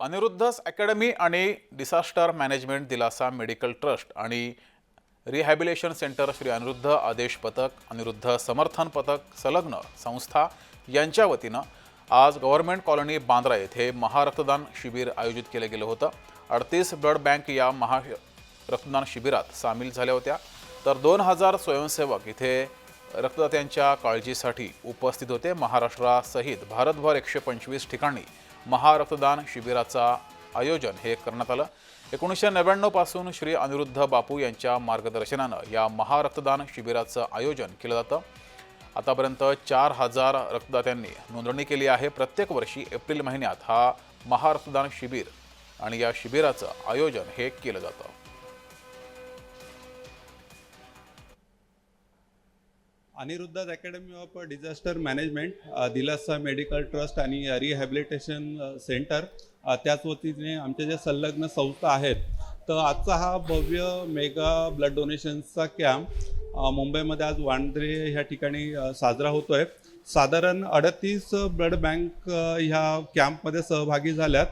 अनिरुद्धस academy आणि disaster management Dilasa medical trust आणि rehabilitation centre Shri Aniruddha आदेश पथक अनिरुद्ध समर्थन पथक संलग्न संस्था यांच्या वतीनं आज गव्हर्नमेंट कॉलनी बांद्रा येथे महारक्तदान शिबिर आयोजित केलं गेलं होतं. अडतीस ब्लड बँक या महा रक्तदान शिबिरात सामील झाल्या होत्या. तर दोन हजार स्वयंसेवक इथे रक्तदात्यांच्या काळजीसाठी उपस्थित होते. महाराष्ट्रासहित भारतभर एकशे पंचवीस ठिकाणी महारक्तदान शिबिराचा आयोजन हे करण्यात आलं. एकोणीसशे नव्याण्णवपासून श्री अनिरुद्ध बापू यांच्या मार्गदर्शनानं या महारक्तदान शिबिराचं आयोजन केलं जातं. आतापर्यंत चार हजार रक्तदात्यांनी नोंदणी केली आहे. प्रत्येक वर्षी एप्रिल महिन्यात हा महारक्तदान शिबिर आणि या शिबिराचं आयोजन हे केलं जातं. Aniruddha's academy of disaster management Dilasa medical trust आणि रिहॅबिलिटेशन सेंटर त्याच वतीने आमच्या ज्या संलग्न संस्था आहेत तर आजचा हा भव्य मेगा ब्लड डोनेशनचा कॅम्प मुंबईमध्ये आज वांद्रे ह्या ठिकाणी साजरा साजरा होतोय. साधारण अडतीस ब्लड बँक ह्या कॅम्पमध्ये सहभागी झाल्यात.